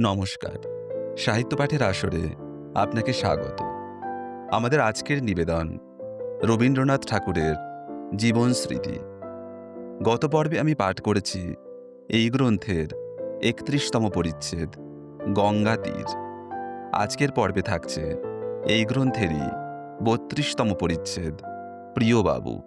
নমস্কার। সাহিত্য পাঠের আসরে আপনাকে স্বাগত। আমাদের আজকের নিবেদন রবীন্দ্রনাথ ঠাকুরের জীবন স্মৃতি। গত পর্বে আমি পাঠ করেছি এই গ্রন্থের একত্রিশতম পরিচ্ছেদ, গঙ্গা তীর। আজকের পর্বে থাকছে এই গ্রন্থেরই বত্রিশতম পরিচ্ছেদ, প্রিয়বাবু।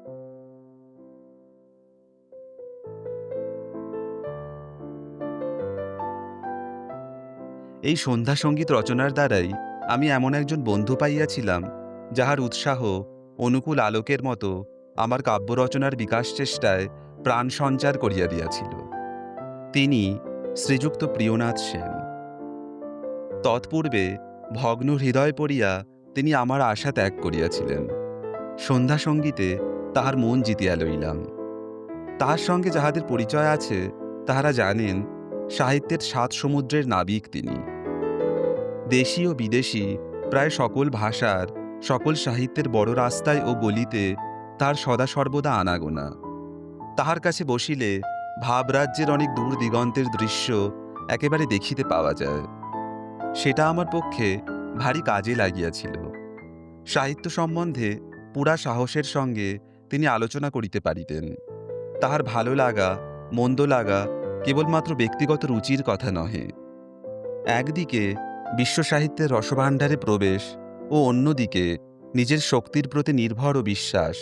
এই সন্ধ্যা সংগীত রচনার দ্বারাই আমি এমন একজন বন্ধু পাইয়াছিলাম, যাহার উৎসাহ, অনুকূল আলোকের মতো আমার কাব্য রচনার বিকাশ চেষ্টায় প্রাণ সঞ্চার করিয়া দিয়াছিল। তিনি শ্রীযুক্ত প্রিয়নাথ সেন। তৎপূর্বে ভগ্ন হৃদয় পড়িয়া তিনি আমার আশা ত্যাগ করিয়াছিলেন। সন্ধ্যা সঙ্গীতে তাহার মন জিতিয়া লইলাম। তাহার সঙ্গে যাহাদের পরিচয় আছে, তাহারা জানেন সাহিত্যের সাত সমুদ্রের নাবিক তিনি। দেশি ও বিদেশি, প্রায় সকল ভাষার, সকল সাহিত্যের বড় রাস্তায় ও গলিতে তার সদা সর্বদা আনাগোনা। তাহার কাছে বসিলে ভাবরাজ্যের অনেক দূর দিগন্তের দৃশ্য একেবারে দেখিতে পাওয়া যায়। সেটা আমার পক্ষে ভারী কাজে লাগিয়াছিল। সাহিত্য সম্বন্ধে পুরা সাহসের সঙ্গে তিনি আলোচনা করিতে পারিতেন। তাহার ভালো লাগা, মন্দ লাগা কেবলমাত্র ব্যক্তিগত রুচির কথা নহে। একদিকে বিশ্ব সাহিত্যের রসভাণ্ডারে প্রবেশ ও অন্যদিকে নিজের শক্তির প্রতি নির্ভর ও বিশ্বাস,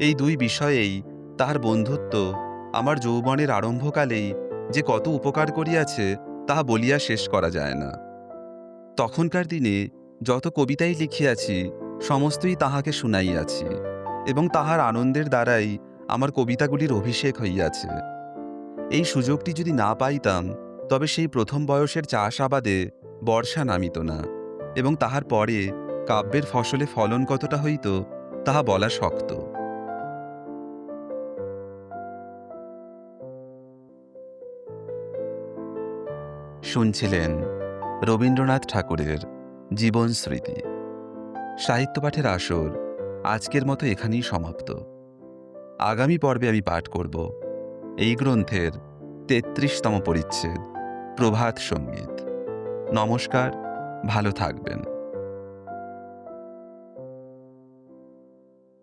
এই দুই বিষয়েই তাহার বন্ধুত্ব আমার যৌবনের আরম্ভকালেই যে কত উপকার করিয়াছে তাহা বলিয়া শেষ করা যায় না। তখনকার দিনে যত কবিতাই লিখিয়াছি, সমস্তই তাহাকে শুনাইয়াছি এবং তাহার আনন্দের দ্বারাই আমার কবিতাগুলির অভিষেক হইয়াছে। এই সুযোগটি যদি না পাইতাম, তবে সেই প্রথম বয়সের চাষ আবাদে বর্ষা নামিত না এবং তাহার পরে কাব্যের ফসলে ফলন কতটা হইত, তাহা বলা শক্ত। শুনছিলেন রবীন্দ্রনাথ ঠাকুরের জীবন স্মৃতি। সাহিত্য পাঠের আসর আজকের মতো এখানেই সমাপ্ত। আগামী পর্বে আমি পাঠ করব এই গ্রন্থের তেত্রিশতম পরিচ্ছেদ প্রভাত সংগীত। নমস্কার ভালো থাকবেন।